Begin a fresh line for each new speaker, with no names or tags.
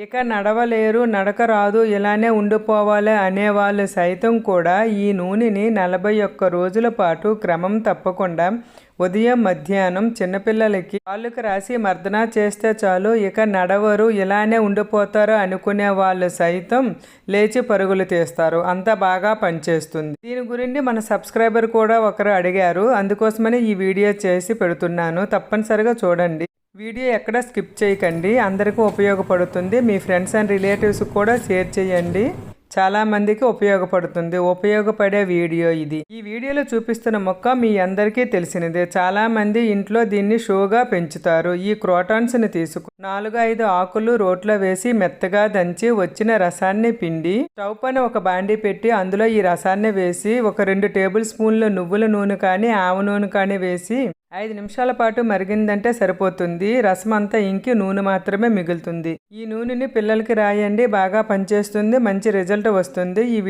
ఇక నడవలేరు నడక రాదు ఇలానే ఉండిపోవాలి అనేవాళ్ళు సైతం కూడా ఈ నూనెని నలభై ఒక్క రోజుల పాటు క్రమం తప్పకుండా ఉదయం మధ్యాహ్నం చిన్నపిల్లలకి వాళ్ళకి రాసి మర్దన చేస్తే చాలు ఇక నడవరు ఇలానే ఉండిపోతారు అనుకునే వాళ్ళు సైతం లేచి పరుగులు తీస్తారు. అంత బాగా పనిచేస్తుంది. దీని గురించి మన సబ్స్క్రైబర్ కూడా ఒకరు అడిగారు. అందుకోసమని ఈ వీడియో చేసి పెడుతున్నాను. తప్పనిసరిగా చూడండి. వీడియో ఎక్కడ స్కిప్ చేయకండి. అందరికీ ఉపయోగపడుతుంది. మీ ఫ్రెండ్స్ అండ్ రిలేటివ్స్ కూడా షేర్ చేయండి. చాలామందికి ఉపయోగపడుతుంది. ఉపయోగపడే వీడియో ఇది. ఈ వీడియోలో చూపిస్తున్న మొక్క మీ అందరికీ తెలిసినదే. చాలామంది ఇంట్లో దీన్ని షోగా పెంచుతారు. ఈ క్రోటాన్స్ని తీసుకు నాలుగు ఐదు ఆకులు రోట్లో వేసి మెత్తగా దంచి వచ్చిన రసాన్ని పిండి స్టవ్ పైన ఒక బాండీ పెట్టి అందులో ఈ రసాన్ని వేసి ఒక రెండు టేబుల్ స్పూన్లు నువ్వుల నూనె కానీ ఆవ నూనె కానీ వేసి ఐదు నిమిషాల పాటు మరిగిందంటే సరిపోతుంది. రసం అంతా ఇంకి నూనె మాత్రమే మిగులుతుంది. ఈ నూనెని పిల్లలకి రాయండి బాగా పనిచేస్తుంది మంచి రిజల్ట్ వస్తుంది. ఈ